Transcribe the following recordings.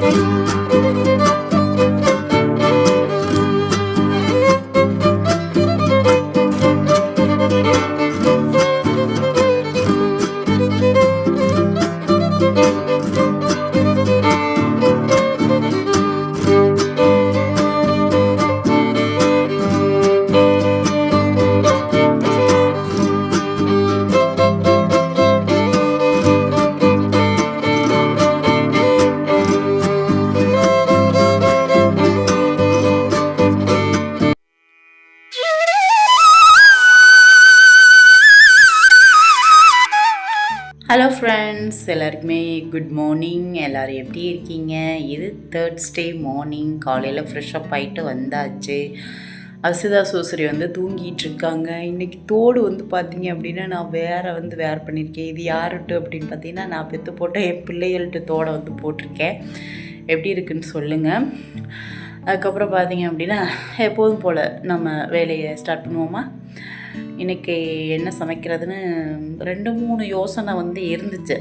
Música friends எல்லாருக்குமே good morning எல்லோரும் எப்படி இருக்கீங்க? இது தேர்ட்ஸ்டே மார்னிங் காலையில் ஃப்ரெஷ்ஷப் ஆகிட்டு வந்தாச்சு. அசிதா சோசரி வந்து தூங்கிட்டு இருக்காங்க. இன்றைக்கி தோடு வந்து பார்த்தீங்க அப்படின்னா நான் வேறு வந்து வேர் பண்ணியிருக்கேன் இது யாருட்டு அப்படின்னு பார்த்தீங்கன்னா நான் பெற்று போட்ட என் பிள்ளைகள்கிட்ட தோடை வந்து போட்டிருக்கேன். எப்படி இருக்குன்னு சொல்லுங்கள் அதுக்கப்புறம் பார்த்தீங்க அப்படின்னா எப்போதும் போல் நம்ம வேலையை ஸ்டார்ட் பண்ணுவோமா? இன்றைக்கி என்ன சமைக்கிறதுன்னு ரெண்டு மூணு யோசனை வந்து இருந்துச்சு.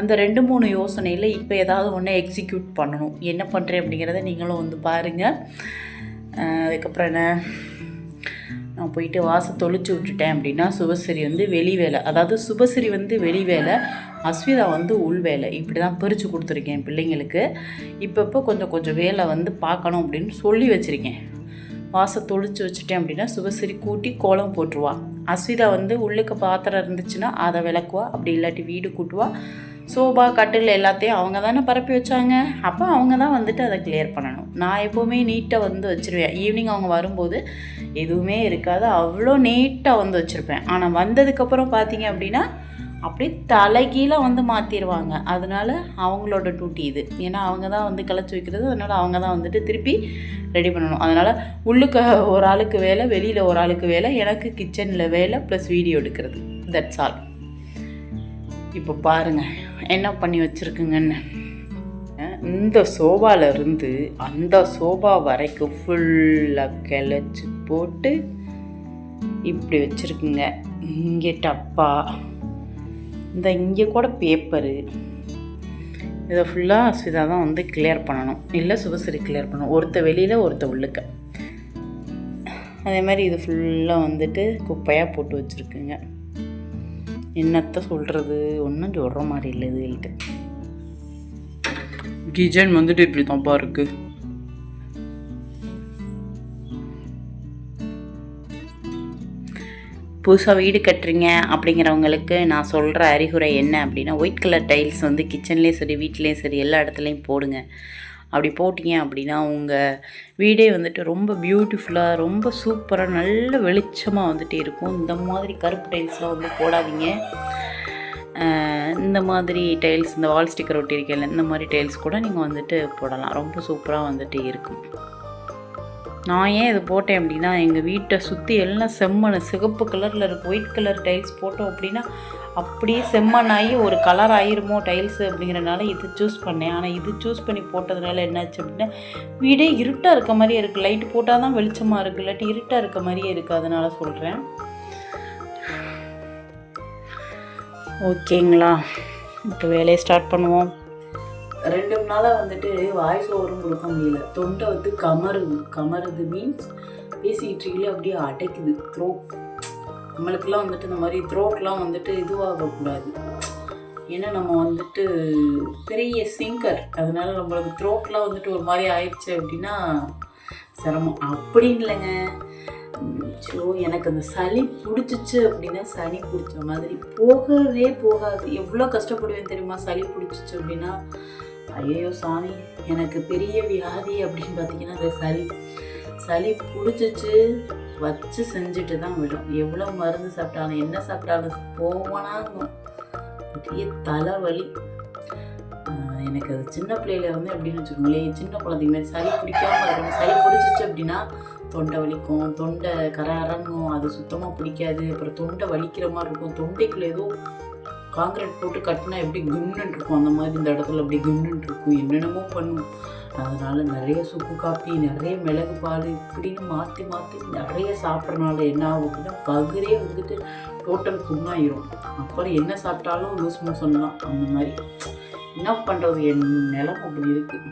அந்த ரெண்டு மூணு யோசனையில் இப்போ ஏதாவது ஒன்று எக்ஸிக்யூட் பண்ணணும். என்ன பண்ணுறேன் அப்படிங்கிறத நீங்களும் வந்து பாருங்கள் அதுக்கப்புறம் என்ன? நான் போயிட்டு வாசல் தொளிச்சு விட்டுட்டேன் அப்படின்னா சுபஸ்ரீ வந்து வெளி வேலை. அதாவது சுபஸ்ரீ வந்து வெளி வேலை அஸ்விதா வந்து உள் வேலை. இப்படி தான் பிரித்து கொடுத்துருக்கேன் பிள்ளைங்களுக்கு. இப்பப்போ கொஞ்சம் கொஞ்சம் வேலை வந்து பார்க்கணும் அப்படின்னு சொல்லி வச்சுருக்கேன். வாசை தொளிச்சு வச்சுட்டேன் அப்படின்னா சுபஸ்ரீ கூட்டி கோலம் போட்டுருவா. அஸ்விதா வந்து உள்ளுக்கு பாத்திரம் இருந்துச்சுன்னா அதை விளக்குவா அப்படி இல்லாட்டி வீடு கூட்டுவா. சோபா கட்டில் எல்லாத்தையும் அவங்க தானே பரப்பி வச்சாங்க. அப்போ அவங்க தான் வந்துட்டு அதை கிளியர் பண்ணணும். நான் எப்போவுமே நீட்டாக வந்து வச்சுருவேன். ஈவினிங் அவங்க வரும்போது எதுவுமே இருக்காது. அவ்வளோ நீட்டாக வந்து வச்சுருப்பேன். ஆனால் வந்ததுக்கப்புறம் பார்த்தீங்க அப்படின்னா அப்படியே தலைகீழாக வந்து மாற்றிடுவாங்க அதனால அவங்களோட டியூட்டி இது. ஏன்னா அவங்க தான் வந்து கிளச்சி வைக்கிறது. அதனால் அவங்க தான் வந்துட்டு திருப்பி ரெடி பண்ணணும். அதனால் உள்ளுக்கு ஒரு ஆளுக்கு வேலை வெளியில் ஒரு ஆளுக்கு வேலை எனக்கு கிச்சனில் வேலை ப்ளஸ் வீடியோ எடுக்கிறது. தட்ஸ் ஆல் இப்போ பாருங்கள் என்ன பண்ணி வச்சுருக்குங்கன்னு. இந்த சோபால இருந்து அந்த சோபா வரைக்கும் ஃபுல்லாக கிளச்சி போட்டு இப்படி வச்சுருக்குங்க. இங்கே டப்பா. இந்த இங்கே கூட பேப்பரு இதை ஃபுல்லாக அஸ்விதா தான் வந்து கிளியர் பண்ணணும். இல்லை சுபஸ்ரீ கிளியர் பண்ணணும். ஒருத்த வெளியில் ஒருத்த உள்ளுக்க. அதே மாதிரி இது ஃபுல்லாக வந்துட்டு குப்பையாக போட்டு வச்சுருக்குங்க. என்னத்தை சொல்கிறது ஒன்றும் சொல்கிற மாதிரி இல்லை இதுகிட்ட கிஜன் வந்துட்டு இப்படி தான்ப்பா இருக்குது புதுசாக வீடு கட்டுறீங்க அப்படிங்கிறவங்களுக்கு நான் சொல்கிற அறிகுறை என்ன அப்படின்னா ஒயிட் கலர் டைல்ஸ் வந்து கிச்சன்லேயும் சரி வீட்லேயும் சரி எல்லா இடத்துலையும் போடுங்க. அப்படி போட்டிங்க அப்படின்னா உங்கள் வீடே வந்துட்டு ரொம்ப பியூட்டிஃபுல்லாக ரொம்ப சூப்பராக நல்ல வெளிச்சமாக வந்துட்டு இருக்கும். இந்த மாதிரி கருப்பு டைல்ஸ்லாம் வந்து போடாதீங்க. இந்த மாதிரி டைல்ஸ் இந்த வால் ஸ்டிக்கர் ஒட்டியிருக்கல இந்த மாதிரி டைல்ஸ் கூட நீங்கள் வந்துட்டு போடலாம். ரொம்ப சூப்பராக வந்துட்டு இருக்கும். நான் ஏன் இது போட்டேன் அப்படின்னா எங்கள் வீட்டை சுற்றி எல்லாம் செம்மண் சிகப்பு கலரில் இருக்கு ஒயிட் கலர் டைல்ஸ் போட்டோம் அப்படின்னா அப்படியே செம்மண் ஆகி ஒரு கலர் ஆயிருமோ டைல்ஸ் அப்படிங்கிறனால இது சூஸ் பண்ணேன். ஆனால் இது சூஸ் பண்ணி போட்டதுனால என்னாச்சு அப்படின்னா வீடே இருட்டாக இருக்க மாதிரியே இருக்குது லைட் போட்டால் தான் வெளிச்சமாக இருக்குது இல்லாட்டி இருட்டாக இருக்க மாதிரியே இருக்குது அதனால சொல்கிறேன் ஓகேங்களா இப்போ வேலையை ஸ்டார்ட் பண்ணுவோம். ரெண்டு மூணு நாளாக வந்துட்டு வாய்ஸ் ஓவரும் கொடுக்க முடியல. தொண்டை வந்து கமருது. கமருது மீன்ஸ் பேசிக்கிட்டு இருக்கீங்களே அப்படியே அடைக்குது. த்ரோட் நம்மளுக்கெல்லாம் வந்துட்டு இந்த மாதிரி த்ரோட்லாம் வந்துட்டு இதுவாகக்கூடாது. ஏன்னா நம்ம வந்துட்டு பெரிய சிங்கர் அதனால நம்மளுக்கு த்ரோட்லாம் வந்துட்டு ஒரு மாதிரி ஆயிடுச்சு அப்படின்னா சிரமம். அப்படின்னு இல்லைங்க. ஸோ எனக்கு அந்த சளி பிடிச்சிச்சு அப்படின்னா சளி பிடிச்ச மாதிரி. போகவே போகாது. எவ்வளோ கஷ்டப்படுவேன் தெரியுமா? சளி பிடிச்சிச்சு அப்படின்னா ஐயோ சாமி எனக்கு பெரிய வியாதி அப்படின்னு பார்த்தீங்கன்னா அந்த சளி. சளி பிடிச்சிச்சு வச்சு செஞ்சுட்டு தான் விடும். எவ்வளோ மருந்து சாப்பிட்டாலும் என்ன சாப்பிட்டாலும் போவானாங்க பெரிய தலைவலி. எனக்கு அது சின்ன பிள்ளையில வந்து எப்படின்னு வச்சுக்கோங்களேன் சின்ன குழந்தைங்க மாதிரி சளி பிடிக்காம இருக்கணும். சளி பிடிச்சிச்சு அப்படின்னா தொண்டை வலிக்கும் தொண்டை கரங்கும் அது சுத்தமாக பிடிக்காது. அப்புறம் தொண்டை வலிக்கிற மாதிரி இருக்கும். தொண்டைக்குள்ள ஏதோ காங்கிரீட் போட்டு கட்டினா எப்படி கும்னன் இருக்கும் அந்த மாதிரி இந்த இடத்துல அப்படி கும்னன் இருக்கும் என்னென்னமோ பண்ணும். அதனால் நிறைய சுக்கு காப்பி நிறைய மிளகு பால் இப்படின்னு மாற்றி மாற்றி நிறைய சாப்பிட்றனால என்ன ஆகும் அப்படின்னா பகுரே வந்துட்டு டோட்டல் புண்ணாயிரும். அப்புறம் என்ன சாப்பிட்டாலும் லூஸ் மோஷன் தான். அந்த மாதிரி என்ன பண்ணுறது என் நிலம் அப்படி இருக்குது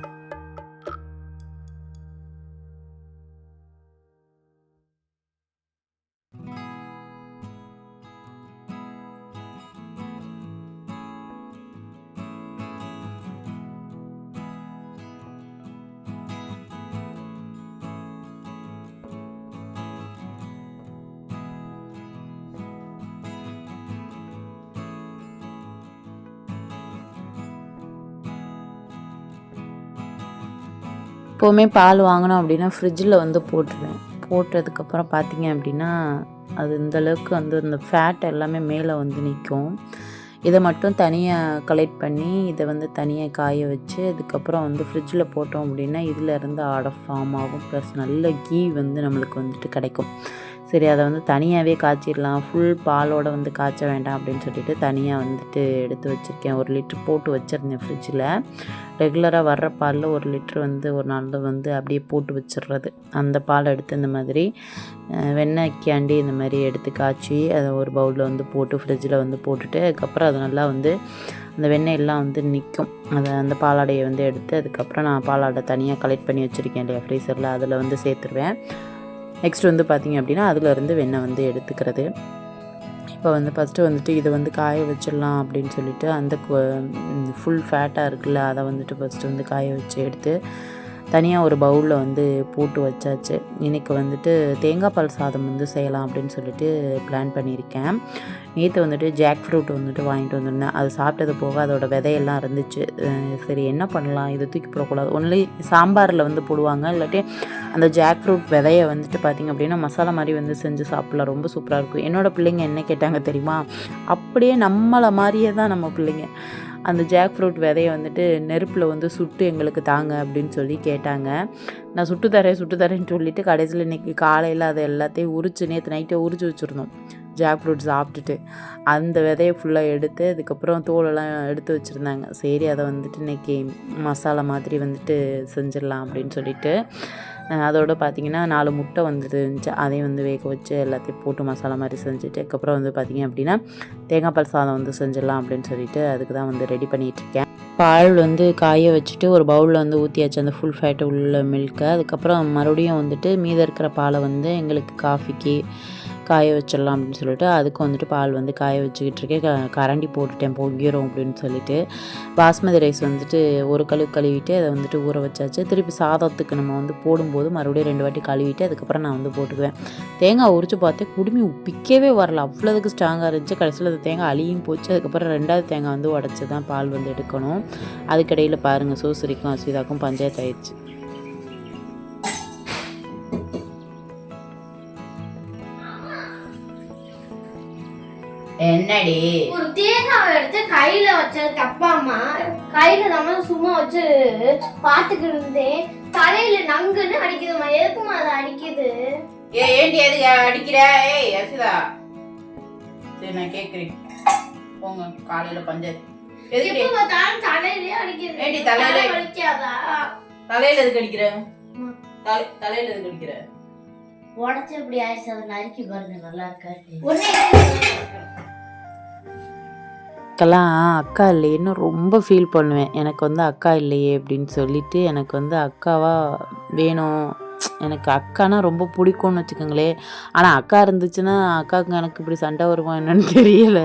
எப்போவுமே பால் வாங்கினோம் அப்படின்னா ஃப்ரிட்ஜில் வந்து போட்டுருவேன். போட்டதுக்கப்புறம் பார்த்தீங்க அப்படின்னா அது இந்த அளவுக்கு வந்து அந்த ஃபேட் எல்லாமே மேலே வந்து நிற்கும் இதை மட்டும் தனியாக கலெக்ட் பண்ணி இதை வந்து தனியாக காய வச்சு அதுக்கப்புறம் வந்து ஃப்ரிட்ஜில் போட்டோம் அப்படின்னா இதில் இருந்து ஆடை ஃபார்ம் ஆகும். ப்ளஸ் நல்ல கீ வந்து நம்மளுக்கு வந்துட்டு கிடைக்கும். சரி அதை வந்து தனியாகவே காய்ச்சிடலாம். ஃபுல் பாலோடு வந்து காய்ச்ச வேண்டாம் அப்படின்னு சொல்லிட்டு தனியாக வந்துட்டு எடுத்து வச்சுருக்கேன். ஒரு லிட்ரு போட்டு வச்சுருந்தேன் ஃப்ரிட்ஜில் ரெகுலராக வர்ற பாலில் ஒரு லிட்ரு வந்து ஒரு நாள் வந்து அப்படியே போட்டு வச்சிடுறது அந்த பால் எடுத்து இந்த மாதிரி வெண்ணெய் கேண்டி இந்த மாதிரி எடுத்து காய்ச்சி அதை ஒரு பவுலில் வந்து போட்டு ஃப்ரிட்ஜில் வந்து போட்டுட்டு அதுக்கப்புறம் அது நல்லா வந்து அந்த வெண்ணெய் எல்லாம் வந்து நிற்கும் அதை அந்த பாலாடையை வந்து எடுத்து அதுக்கப்புறம் நான் பாலாடை தனியாக கலெக்ட் பண்ணி வச்சுருக்கேன் இல்லையா ஃப்ரீசரில் அதில் வந்து சேர்த்துருவேன். நெக்ஸ்ட் வந்து பார்த்திங்க அப்படின்னா அதிலேருந்து வெண்ணெய் வந்து எடுத்துக்கிறது. இப்போ வந்து ஃபஸ்ட்டு வந்துட்டு இதை வந்து காய வச்சிடலாம் அப்படின்னு சொல்லிட்டு அந்த ஃபுல் ஃபேட்டாக இருக்குல்ல அதை வந்துட்டு ஃபஸ்ட்டு வந்து காய வச்சு எடுத்து தனியாக ஒரு பவுலில் வந்து போட்டு வச்சாச்சு. இன்றைக்கி வந்துட்டு தேங்காய் பால் சாதம் வந்து செய்யலாம் அப்படின்னு சொல்லிட்டு பிளான் பண்ணியிருக்கேன். நேற்று வந்துட்டு ஜாக் ஃப்ரூட் வந்துட்டு வாங்கிட்டு வந்திருந்தேன். அது சாப்பிட்டது போக அதோட விதையெல்லாம் இருந்துச்சு. சரி என்ன பண்ணலாம்? இதை தூக்கி போடக்கூடாது. ஒன்லி சாம்பாரில் வந்து போடுவாங்க. இல்லாட்டி அந்த ஜாக் ஃப்ரூட் விதையை வந்துட்டு பார்த்திங்க அப்படின்னா மசாலா மாதிரி வந்து செஞ்சு சாப்பிட்லாம். ரொம்ப சூப்பராக இருக்கும். என்னோடய பிள்ளைங்க என்ன கேட்டாங்க தெரியுமா? அப்படியே நம்மளை மாதிரியே தான் நம்ம பிள்ளைங்க. அந்த ஜாக் ஃப்ரூட் விதையை வந்துட்டு நெருப்பில் வந்து சுட்டு எங்களுக்கு தாங்க அப்படின்னு சொல்லி கேட்டாங்க. நான் சுட்டு தரேன் சுட்டு தரேன்னு சொல்லிட்டு கடைசியில் இன்றைக்கி காலையில் அதை எல்லாத்தையும் உரிச்சு நேற்று நைட்டே உரிச்சு வச்சுருந்தோம். ஜாக் ஃப்ரூட் சாப்பிட்டுட்டு அந்த விதையை ஃபுல்லாக எடுத்து அதுக்கப்புறம் தோலெல்லாம் எடுத்து வச்சுருந்தாங்க. சரி அதை வந்துட்டு இன்றைக்கி மசாலா மாதிரி வந்துட்டு செஞ்சிடலாம் அப்படின்னு சொல்லிட்டு அதோட பார்த்திங்கன்னா நாலு முட்டை வந்துட்டு இருந்துச்சு அதையும் வந்து வேக வச்சு எல்லாத்தையும் போட்டு மசாலா மாதிரி செஞ்சுட்டு அதுக்கப்புறம் வந்து பார்த்திங்க அப்படின்னா தேங்காய் பால் சாதம் வந்து செஞ்சிடலாம் அப்படின்னு சொல்லிட்டு அதுக்கு தான் வந்து ரெடி பண்ணிகிட்ருக்கேன் பால் வந்து காய வச்சுட்டு ஒரு பவுலில் வந்து ஊற்றியாச்சு அந்த ஃபுல் ஃபேட்டு உள்ள மில்கை அதுக்கப்புறம் மறுபடியும் வந்துட்டு மீத இருக்கிற பாலை வந்து எங்களுக்கு காஃபிக்கு காய வச்சிடலாம் அப்படின்னு சொல்லிட்டு அதுக்கு வந்துட்டு பால் வந்து காய வச்சுக்கிட்டு இருக்கேன். க- கரண்டி போட்டுட்டேன் பொங்கிரும் அப்படின்னு சொல்லிட்டு. பாஸ்மதி ரைஸ் வந்துட்டு ஒரு கழுவு கழுவிட்டு அதை வந்துட்டு ஊற வச்சாச்சு. திருப்பி சாதத்துக்கு நம்ம வந்து போடும்போது மறுபடியும் ரெண்டு வாட்டி கழுவிட்டு அதுக்கப்புறம் நான் வந்து போட்டுக்குவேன். தேங்காய் உரிச்சு பார்த்தேன் குடுமி உப்பிக்கவே வரல. அவ்வளோதுக்கு ஸ்ட்ராங்காக இருந்துச்சு. கடைசியில் அந்த தேங்காய் அழியும் போச்சு. அதுக்கப்புறம் ரெண்டாவது தேங்காய் வந்து உடச்சி தான் பால் வந்து எடுக்கணும். அதுக்கிடையில் பாருங்கள் சூசரிக்கும் அஸ்விதாக்கும் பஞ்சாயத்து ஆயிடுச்சு. என்னடி? ஒரு தேங்காவை எடுத்து கையில வச்சது தப்பாமா கையில நம்ம சும்மா வச்சு பாத்துக்கிட்டு இருந்தேன். தலையில நங்குன்னு அடிக்குதுமா எதுக்குமா அதை அடிக்குது? ஏ ஏண்டி எதுக்கு அடிக்கிற? ஏய் அசிதா சரி நான் கேட்குறேன் போங்க காலையில் பஞ்சாயத்து எதுக்கு பார்த்தாலும் தலையிலே அடிக்குது. ஏண்டி தலையில- தலை வலிக்காதா? தலையில் எதுக்கு அடிக்கிற? தலையில் எதுக்கு அடிக்கிற? உடச்சு இப்படி ஆயிடுச்சு. அதை நறுக்கி பாருங்க. நல்லா இருக்காரு அக்கெல்லாம் அக்கா இல்லையேன்னு ரொம்ப ஃபீல் பண்ணுவேன். எனக்கு வந்து அக்கா இல்லையே அப்படின்னு சொல்லிட்டு எனக்கு வந்து அக்காவாக வேணும். எனக்கு அக்கானா ரொம்ப பிடிக்கும்னு வச்சுக்கோங்களேன் ஆனால் அக்கா இருந்துச்சுன்னா அக்காவுக்கு எனக்கு இப்படி சண்டை வருமா என்னன்னு தெரியல.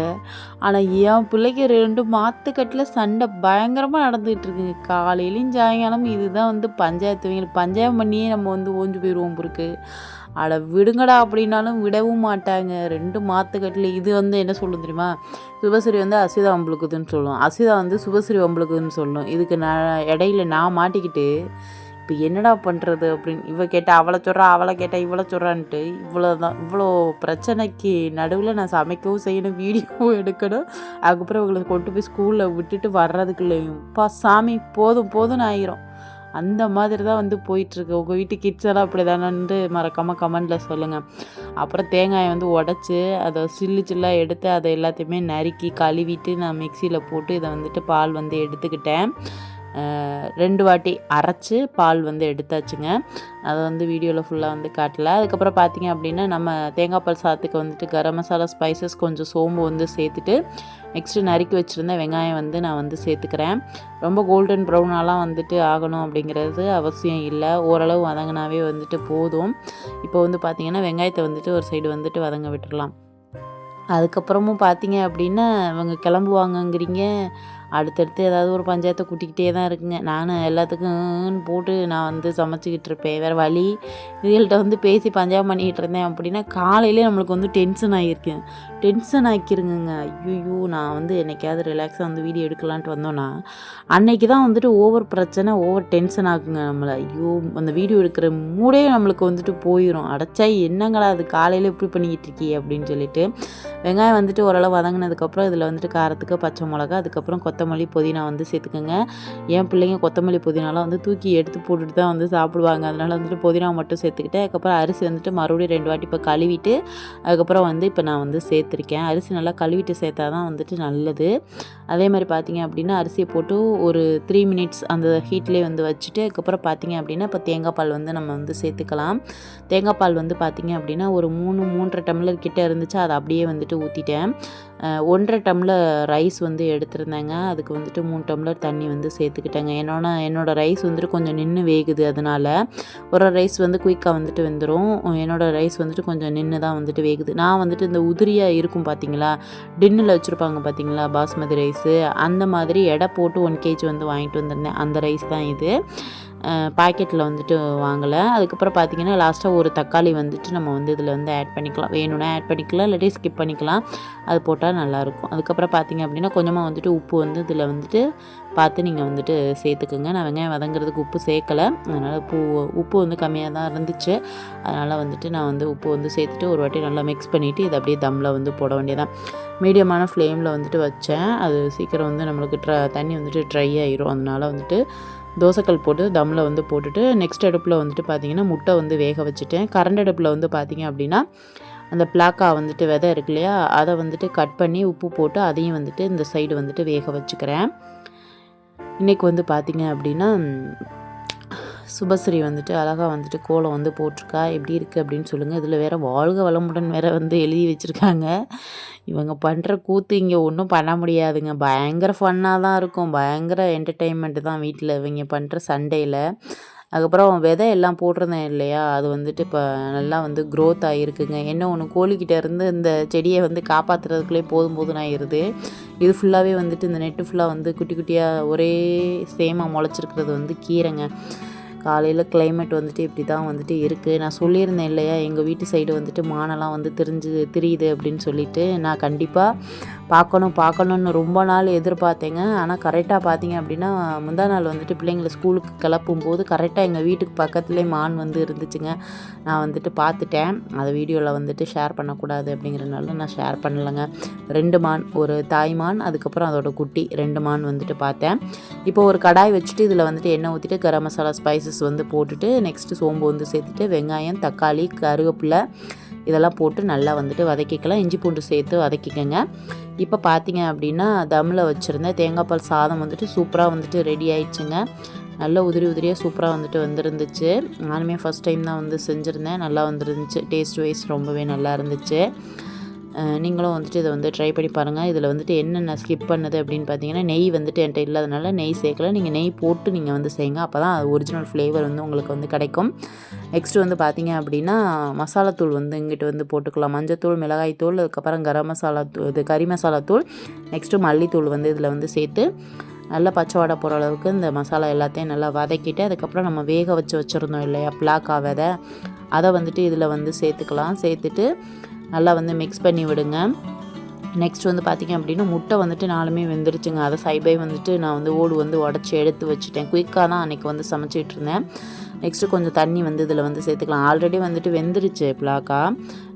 ஆனால் என் பிள்ளைக்கு ரெண்டு மாத்துக்கட்டில் சண்டை பயங்கரமாக நடந்துகிட்டு இருக்குங்க. காலையிலையும் சாயங்காலம் இதுதான் வந்து பஞ்சாயத்து பஞ்சாயம் பண்ணியே நம்ம வந்து ஓஞ்சு போயிடுவோம் பொருக்கு அட விடுங்கடா அப்படின்னாலும் விடவும் மாட்டாங்க. ரெண்டு மாத்துக்கட்டில் இது வந்து என்ன சொல்லும் தெரியுமா? சுபஸ்ரீ வந்து அசிதா வம்பளுக்குதுன்னு சொல்லும் அசிதா வந்து சுபஸ்ரீ வம்பளுக்குதுன்னு சொல்லும். இதுக்கு நான் இடையில நான் மாட்டிக்கிட்டு இப்போ என்னடா பண்ணுறது அப்படின்னு இவ கேட்டால் அவளை சொல்கிறா அவளை கேட்டால் இவ்வளோ சொல்கிறான்ட்டு இவ்வளோ தான் இவ்வளோ பிரச்சனைக்கு நடுவில் நான் சமைக்கவும் செய்யணும் வீடியோவும் எடுக்கணும். அதுக்கப்புறம் இவங்களை கொண்டு போய் ஸ்கூலில் விட்டுட்டு வர்றதுக்குள்ளேயும் பா சாமி போதும் போதும்னு ஆயிரும். அந்த மாதிரி தான் வந்து போயிட்டுருக்கு. உங்கள் வீட்டு கிட்ஸ் எல்லாம் அப்படி தானேன்ட்டு மறக்காமல் கமெண்டில் சொல்லுங்கள் அப்புறம் தேங்காயை வந்து உடச்சி அதை சில்லு சில்லாக எடுத்து அதை எல்லாத்தையுமே நறுக்கி கழுவிட்டு நான் மிக்சியில் போட்டு இதை வந்துட்டு பால் வந்து எடுத்துக்கிட்டேன். ரெண்டு வாட்டி அரைச்சி பால் வந்து எடுத்தாச்சுங்க. அதை வந்து வீடியோவில் ஃபுல்லாக வந்து காட்டல. அதுக்கப்புறம் பார்த்தீங்க அப்படின்னா நம்ம தேங்காய் பால் சாதத்துக்கு வந்துட்டு கரம் மசாலா ஸ்பைசஸ் கொஞ்சம் சோம்பு வந்து சேர்த்துட்டு நெக்ஸ்ட்டு நறுக்கி வச்சுருந்த வெங்காயம் வந்து நான் வந்து சேர்த்துக்கிறேன். ரொம்ப கோல்டன் ப்ரௌனாலாம் வந்துட்டு ஆகணும் அப்படிங்கிறது அவசியம் இல்லை. ஓரளவு வதங்கினாவே வந்துட்டு போதும். இப்போ வந்து பார்த்திங்கன்னா வெங்காயத்தை வந்துட்டு ஒரு சைடு வந்துட்டு வதங்க விட்டுடலாம் அதுக்கப்புறமும் பார்த்தீங்க அப்படின்னா இவங்க கிளம்புவாங்கங்கிறீங்க. அடுத்தடுத்து ஏதாவது ஒரு பஞ்சாயத்தை கூட்டிக்கிட்டே தான் இருக்குங்க. நானும் எல்லாத்துக்கும் போட்டு நான் வந்து சமைச்சிக்கிட்டு இருப்பேன். வேறு வழி இதுகள்கிட்ட வந்து பேசி பஞ்சாயம் பண்ணிக்கிட்டு இருந்தேன் அப்படின்னா காலையிலே நம்மளுக்கு வந்து டென்ஷன் ஆகியிருக்கேன் டென்ஷன் ஆக்கிருங்கங்க. ஐயோ நான் வந்து என்னைக்காவது ரிலாக்ஸாக வந்து வீடியோ எடுக்கலான்ட்டு வந்தோன்னா அன்னைக்கு தான் வந்துட்டு ஓவர் பிரச்சனை ஓவர் டென்ஷன் ஆகுங்க நம்மளை. ஐயோ அந்த வீடியோ எடுக்கிற மூடே நம்மளுக்கு வந்துட்டு போயிடும் அடைச்சா என்னங்கடா அது காலையில் இப்படி பண்ணிக்கிட்டு இருக்கீ அப்படின்னு சொல்லிட்டு வெங்காயம் வந்துட்டு ஓரளவு வதங்கினதுக்கப்புறம் இதில் வந்துட்டு காரத்துக்கு பச்சை மிளகா அதுக்கப்புறம் கொத்தமல்லி புதினா வந்து சேர்த்துக்கோங்க. என் பிள்ளைங்க கொத்தமல்லி புதினாலாம் வந்து தூக்கி எடுத்து போட்டுட்டு தான் வந்து சாப்பிடுவாங்க. அதனால் வந்துட்டு புதினா மட்டும் சேர்த்துக்கிட்டேன் அதுக்கப்புறம் அரிசி வந்துட்டு மறுபடியும் ரெண்டு வாட்டி இப்போ கழுவிட்டு அதுக்கப்புறம் வந்து இப்போ நான் வந்து சேர்த்து சேர்த்துருக்கேன். அரிசி நல்லா கழுவிட்டு சேர்த்தா தான் வந்துட்டு நல்லது. அதே மாதிரி பார்த்தீங்க அப்படின்னா அரிசியை போட்டு ஒரு த்ரீ மினிட்ஸ் அந்த ஹீட்லேயே வந்து வச்சுட்டு அதுக்கப்புறம் பார்த்தீங்க அப்படின்னா இப்போ தேங்காய் பால் வந்து நம்ம வந்து சேர்த்துக்கலாம். தேங்காய் பால் வந்து பார்த்தீங்க அப்படின்னா ஒரு மூணு மூன்றரை டம்ளர் கிட்டே இருந்துச்சு. அதை அப்படியே வந்துட்டு ஊற்றிட்டேன் ஒன்றரை டம்ளர் ரைஸ் வந்து எடுத்திருந்தேங்க. அதுக்கு வந்துட்டு மூணு டம்ளர் தண்ணி வந்து சேர்த்துக்கிட்டேங்க. என்னோட என்னோடய ரைஸ் வந்துட்டு கொஞ்சம் நின்று வேகுது அதனால. ஒரு ரைஸ் வந்து குயிக்காக வந்துட்டு வெந்துடும் என்னோடய ரைஸ் வந்துட்டு கொஞ்சம் நின்று தான் வந்துட்டு வேகுது. நான் வந்துட்டு இந்த உதிரியாக இருக்கும் பார்த்தீங்களா டின்னில் வச்சுருப்பாங்க பார்த்தீங்களா பாஸ்மதி ரைஸு. அந்த மாதிரி எடை போட்டு ஒன் கேஜி வந்து வாங்கிட்டு வந்திருந்தேன். அந்த ரைஸ் தான் இது. பாக்கெட்டில் வந்துட்டு வாங்கலை. அதுக்கப்புறம் பார்த்திங்கன்னா லாஸ்ட்டாக ஒரு தக்காளி வந்துட்டு நம்ம வந்து இதில் வந்து ஆட் பண்ணிக்கலாம். வேணும்னா ஆட் பண்ணிக்கலாம் இல்லாட்டி ஸ்கிப் பண்ணிக்கலாம். அது போட்டால் நல்லாயிருக்கும் அதுக்கப்புறம் பார்த்திங்க அப்படின்னா கொஞ்சமாக வந்துட்டு உப்பு வந்து இதில் வந்துட்டு பார்த்து நீங்கள் வந்துட்டு சேர்த்துக்குங்க. நான் வெங்காயம் வதங்குறதுக்கு உப்பு சேர்க்கலை. அதனால் பூ உப்பு வந்து கம்மியாக தான் இருந்துச்சு. அதனால் வந்துட்டு நான் வந்து உப்பு வந்து சேர்த்துட்டு ஒரு வாட்டி நல்லா மிக்ஸ் பண்ணிவிட்டு இதை அப்படியே தம்மில் வந்து போட வேண்டியதான் மீடியமான ஃப்ளேமில் வந்துட்டு வச்சேன். அது சீக்கிரம் வந்து நம்மளுக்கு ட்ர தண்ணி வந்துட்டு ட்ரை ஆயிரும். அதனால் வந்துட்டு தோசைக்கல் போட்டு தம்மில் வந்து போட்டுட்டு நெக்ஸ்ட் அடுப்பில் வந்துட்டு பார்த்தீங்கன்னா முட்டை வந்து வேக வச்சுட்டேன். கரண்ட் அடுப்பில் வந்து பார்த்தீங்க அப்படின்னா அந்த பிளாக்கா வந்துட்டு விதை இருக்கு இல்லையா அதை வந்துட்டு கட் பண்ணி உப்பு போட்டு அதையும் வந்துட்டு இந்த சைடு வந்துட்டு வேக வச்சுக்கிறேன். இன்றைக்கி வந்து பார்த்தீங்க அப்படின்னா சுபஸ்ரீ வந்துட்டு அழகாக வந்துட்டு கோலம் வந்து போட்டிருக்கா. எப்படி இருக்குது அப்படின்னு சொல்லுங்கள் இதில் வேறு வாழ்க வளமுடன் வேறு வந்து எழுதி வச்சுருக்காங்க. இவங்க பண்ணுற கூத்து இங்கே ஒன்றும் பண்ண முடியாதுங்க. பயங்கர ஃபன்னாக தான் இருக்கும். பயங்கர என்டர்டெயின்மெண்ட்டு தான் வீட்டில் இவங்க பண்ணுற சண்டேயில். அதுக்கப்புறம் விதை எல்லாம் போட்டிருந்தேன் இல்லையா? அது வந்துட்டு இப்போ நல்லா வந்து க்ரோத் ஆகிருக்குங்க. என்ன ஒன்று கோழிக்கிட்ட இருந்து இந்த செடியை வந்து காப்பாற்றுறதுக்குள்ளே போதும் போதும் ஆயிடுது இது ஃபுல்லாகவே வந்துட்டு இந்த நெட்டு ஃபுல்லாக வந்து குட்டி குட்டியாக ஒரே சேமாக முளைச்சிருக்கிறது வந்து கீரைங்க. காலையில் கிளைமேட் வந்துட்டு இப்படி தான் வந்துட்டு இருக்குது நான் சொல்லியிருந்தேன் இல்லையா எங்கள் வீட்டு சைடு வந்துட்டு மானெல்லாம் வந்து தெரிஞ்சு தெரியுது அப்படின்னு சொல்லிட்டு. நான் கண்டிப்பாக பார்க்கணும் பார்க்கணுன்னு ரொம்ப நாள் எதிர்பார்த்தேங்க. ஆனால் கரெக்டாக பார்த்தீங்க அப்படின்னா முந்தா நாள் வந்துட்டு பிள்ளைங்களை ஸ்கூலுக்கு கிளப்பும் போது கரெக்டாக எங்கள் வீட்டுக்கு பக்கத்துலேயே மான் வந்து இருந்துச்சுங்க. நான் வந்துட்டு பார்த்துட்டேன். அதை வீடியோவில் வந்துட்டு ஷேர் பண்ணக்கூடாது அப்படிங்கிறனால நான் ஷேர் பண்ணலைங்க. ரெண்டு மான் ஒரு தாய் மான் அதுக்கப்புறம் அதோட குட்டி ரெண்டு மான் வந்துட்டு பார்த்தேன். இப்போ ஒரு கடாய் வச்சுட்டு இதில் வந்துட்டு எண்ணெய் ஊற்றிட்டு கரம் மசாலா ஸ்பைசஸ் வந்து போட்டுட்டு நெக்ஸ்ட்டு சோம்பு வந்து சேர்த்துட்டு வெங்காயம் தக்காளி கருவேப்பிலை இதெல்லாம் போட்டு நல்லா வந்துட்டு வதக்கிக்கலாம். இஞ்சி பூண்டு சேர்த்து வதக்கிக்கோங்க. இப்போ பார்த்தீங்க அப்படின்னா தம்மில் வச்சுருந்த தேங்காய் பால் சாதம் வந்துட்டு சூப்பராக வந்துட்டு ரெடி ஆயிடுச்சுங்க. நல்ல உதிரி உதிரியாக சூப்பராக வந்துட்டு வந்துருந்துச்சு. நானுமே ஃபஸ்ட் டைம் தான் வந்து செஞ்சுருந்தேன். நல்லா வந்துருந்துச்சு. டேஸ்ட் வைஸ் ரொம்பவே நல்லா இருந்துச்சு. நீங்களும் வந்துட்டு இதை வந்து ட்ரை பண்ணி பாருங்கள் இதில் வந்துட்டு என்னென்ன ஸ்கிப் பண்ணுது அப்படின்னு பார்த்தீங்கன்னா நெய் வந்துட்டு என்கிட்ட இல்லாதனால நெய் சேர்க்கல. நீங்கள் நெய் போட்டு நீங்கள் வந்து செய்யுங்க. அப்போ தான் அது ஒரிஜினல் ஃப்ளேவர் வந்து உங்களுக்கு வந்து கிடைக்கும். நெக்ஸ்ட் வந்து பார்த்தீங்க அப்படின்னா மசாலாத்தூள் வந்து இங்கிட்டு வந்து போட்டுக்கலாம். மஞ்சத்தூள் மிளகாய்த்தூள் அதுக்கப்புறம் கரம் மசாலா தூள் இது கறி மசாலாத்தூள் நெக்ஸ்ட்டு மல்லித்தூள் வந்து இதில் வந்து சேர்த்து நல்லா பச்சை வாடை போகிற அளவுக்கு இந்த மசாலா எல்லாத்தையும் நல்லா வதக்கிட்டு அதுக்கப்புறம் நம்ம வேக வச்சு வச்சுருந்தோம் இல்லையா பிளாக்கா விதை அதை வந்துட்டு இதில் வந்து சேர்த்துக்கலாம். சேர்த்துட்டு நல்லா வந்து மிக்ஸ் பண்ணி விடுங்க. நெக்ஸ்ட் வந்து பார்த்திங்க அப்படின்னா முட்டை வந்துட்டு நாலுமே வெந்துருச்சுங்க. அதை சைபை வந்துட்டு நான் வந்து ஓடு வந்து உடச்சி எடுத்து வச்சுட்டேன். குயிக்காக தான் அன்றைக்கி வந்து சமைச்சிட்டு இருந்தேன். நெக்ஸ்ட்டு கொஞ்சம் தண்ணி வந்து இதில் வந்து சேர்த்துக்கலாம். ஆல்ரெடி வந்துட்டு வெந்துருச்சு பிளாக்கா.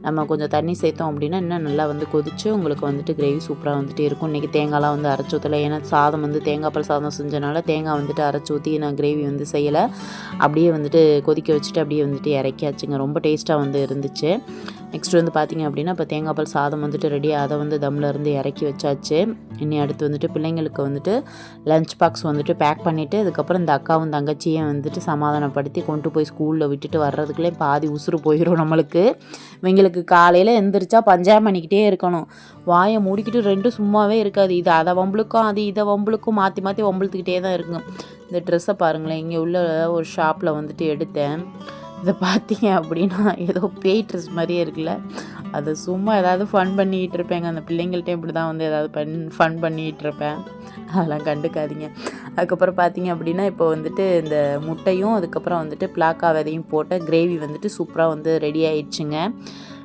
நம்ம கொஞ்சம் தண்ணி சேர்த்தோம் அப்படின்னா இன்னும் நல்லா வந்து கொதிச்சு உங்களுக்கு வந்துட்டு கிரேவி சூப்பராக வந்துட்டு இருக்கும். இன்றைக்கி தேங்காய்லாம் வந்து அரைச்சி ஊற்றலை ஏன்னா சாதம் வந்து தேங்காய் பால் சாதம் செஞ்சனால தேங்காய் வந்துட்டு அரைச்சி ஊற்றி நான் கிரேவி வந்து செய்யலை. அப்படியே வந்துட்டு கொதிக்க வச்சுட்டு அப்படியே வந்துட்டு இறக்கியாச்சுங்க. ரொம்ப டேஸ்ட்டாக வந்து இருந்துச்சு. நெக்ஸ்ட் வந்து பார்த்தீங்க அப்படின்னா இப்போ தேங்காய் பால் சாதம் வந்துட்டு ரெடி அதை வந்து தம்மில் இருந்து இறக்கி வச்சாச்சு. இனி அடுத்து வந்துட்டு பிள்ளைங்களுக்கு வந்துட்டு லஞ்ச் பாக்ஸ் வந்துட்டு பேக் பண்ணிவிட்டு அதுக்கப்புறம் இந்த அக்காவும் தங்கச்சியும் வந்துட்டு சமாதானப்படுத்தி கொண்டு போய் ஸ்கூலில் விட்டுட்டு வர்றதுக்குள்ளே பாதி உசுறு போயிடும் நம்மளுக்கு. இவங்களுக்கு காலையில் எந்திரிச்சா பஞ்சாயம் பண்ணிக்கிட்டே இருக்கணும். வாயை மூடிக்கிட்டு ரெண்டும் சும்மாவே இருக்காது. இது அதை வம்பளுக்கும் அது இதை வம்பளுக்கும் மாற்றி மாற்றி வம்பளுத்துக்கிட்டே தான் இருக்குங்க இந்த ட்ரெஸ்ஸை பாருங்களேன். இங்கே உள்ள ஒரு ஷாப்பில் வந்துட்டு எடுத்தேன். இதை பார்த்தீங்க அப்படின்னா ஏதோ பேய் ட்ரெஸ் மாதிரியே இருக்குல்ல. அதை சும்மா ஏதாவது ஃபன் பண்ணிகிட்டு இருப்பேங்க. அந்த பிள்ளைங்கள்ட்டையும் இப்படி தான் வந்து ஏதாவது பண் ஃபன் பண்ணிகிட்டு இருப்பேன். அதெல்லாம் கண்டுக்காதீங்க. அதுக்கப்புறம் பார்த்தீங்க அப்படின்னா இப்போ வந்துட்டு இந்த முட்டையும் அதுக்கப்புறம் வந்துட்டு பிளாக்கா விதையும் போட்ட கிரேவி வந்துட்டு சூப்பராக வந்து ரெடி ஆயிடுச்சுங்க.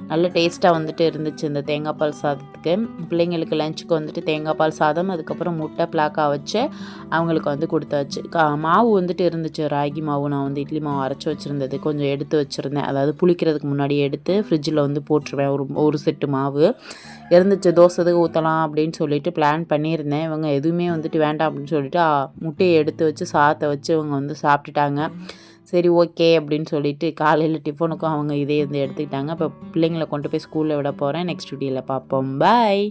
நல்ல டேஸ்ட்டாக வந்துட்டு இருந்துச்சு இந்த தேங்காய் பால் சாதத்துக்கு. பிள்ளைங்களுக்கு லஞ்சுக்கு வந்துட்டு தேங்காய் பால் சாதம் அதுக்கப்புறம் முட்டை பிளாக்காக வச்சு அவங்களுக்கு வந்து கொடுத்தாச்சு. கா மாவு வந்துட்டு இருந்துச்சு. ராகி மாவு நான் வந்து இட்லி மாவு அரைச்சி வச்சுருந்தது. கொஞ்சம் எடுத்து வச்சுருந்தேன். அதாவது புளிக்கிறதுக்கு முன்னாடி எடுத்து ஃப்ரிட்ஜில் வந்து போட்டுருவேன். ஒரு ஒரு செட்டு மாவு. இருந்துச்சு தோசைக்கு ஊற்றலாம் அப்படின்னு சொல்லிட்டு பிளான் பண்ணியிருந்தேன். இவங்க எதுவுமே வந்துட்டு வேண்டாம் அப்படின்னு சொல்லிட்டு முட்டையை எடுத்து வச்சு சாதத்தை வச்சு இவங்க வந்து சாப்பிட்டுட்டாங்க. சரி ஓகே அப்படின்னு சொல்லிட்டு காலையில் டிஃபனுக்கும் அவங்க இதே வந்து எடுத்துக்கிட்டாங்க. இப்போ பிள்ளைங்களை கொண்டு போய் ஸ்கூலில் விட போகிறேன் நெக்ஸ்ட் வீடியோவில் பார்ப்போம். பாய்